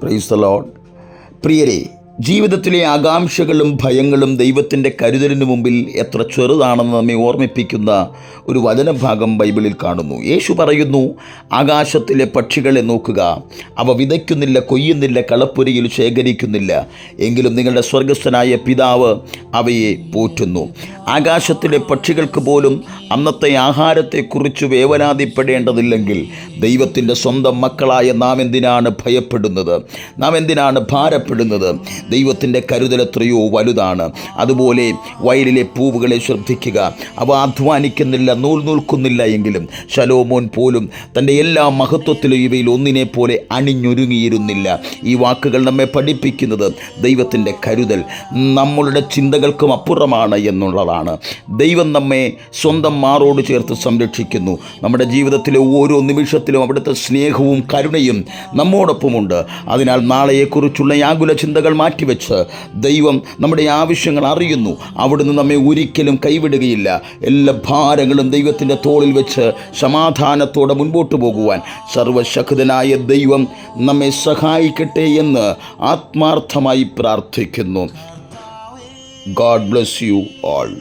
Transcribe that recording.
Praise the load പ്രിയരെ ജീവിതത്തിലെ ആകാംക്ഷകളും ഭയങ്ങളും ദൈവത്തിന്റെ കരുതലിന് മുമ്പിൽ എത്ര ചെറുതാണെന്ന് നമ്മെ ഓർമ്മിപ്പിക്കുന്ന ഒരു വചനഭാഗം ബൈബിളിൽ കാണുന്നു. യേശു പറയുന്നു ആകാശത്തിലെ പക്ഷികളെ നോക്കുക. അവ വിതയ്ക്കുന്നില്ല കൊയ്യുന്നില്ല കളപ്പുരയിൽ ശേഖരിക്കുന്നില്ല. എങ്കിലും നിങ്ങളുടെ സ്വർഗസ്ഥനായ പിതാവ് അവയെ പോറ്റുന്നു. ആകാശത്തിലെ പക്ഷികൾക്ക് പോലും അന്നത്തെ ആഹാരത്തെക്കുറിച്ച് വേവലാതിപ്പെടേണ്ടതില്ലെങ്കിൽ ദൈവത്തിന്റെ സ്വന്തം മക്കളായ നാം എന്തിനാണ് ഭയപ്പെടുന്നത്? നാം എന്തിനാണ് ഭാരപ്പെടുന്നത്? ദൈവത്തിന്റെ കരുതൽ എത്രയോ വലുതാണ്. അതുപോലെ വയലിലെ പൂവുകളെ ശ്രദ്ധിക്കുക. അവ അധ്വാനിക്കുന്നില്ല നൂൽ നൂൽക്കുന്നില്ല എങ്കിലും ശലോമോൻ പോലും തന്റെ എല്ലാ മഹത്വത്തിലും ഇവയിൽ ഒന്നിനെ പോലെ അണിഞ്ഞൊരുങ്ങിയിരുന്നില്ല. ഈ വാക്കുകൾ നമ്മെ പഠിപ്പിക്കുന്നത് ദൈവത്തിന്റെ കരുതൽ നമ്മളുടെ ചിന്തകൾക്കും അപ്പുറമാണ് എന്നുള്ളതാണ്. ദൈവം നമ്മെ സ്വന്തം മാറോട് ചേർത്ത് സംരക്ഷിക്കുന്നു. നമ്മുടെ ജീവിതത്തിലെ ഓരോ നിമിഷത്തിലും അവിടുത്തെ സ്നേഹവും കരുണയും നമ്മോടൊപ്പമുണ്ട്. അതിനാൽ നാളെയെക്കുറിച്ചുള്ള ആകുല ചിന്തകൾ മാറ്റിവെച്ച് ദൈവം നമ്മുടെ ആവശ്യങ്ങൾ അറിയുന്നു. അവിടുന്ന് നമ്മെ ഒരിക്കലും കൈവിടുകയില്ല. എല്ലാ ഭാരങ്ങളും ദൈവത്തിന്റെ തോളിൽ വെച്ച് സമാധാനത്തോടെ മുൻപോട്ട് പോകുവാൻ സർവശക്തനായ ദൈവം നമ്മെ സഹായിക്കട്ടെ എന്ന് ആത്മാർത്ഥമായി പ്രാർത്ഥിക്കുന്നു. God bless you all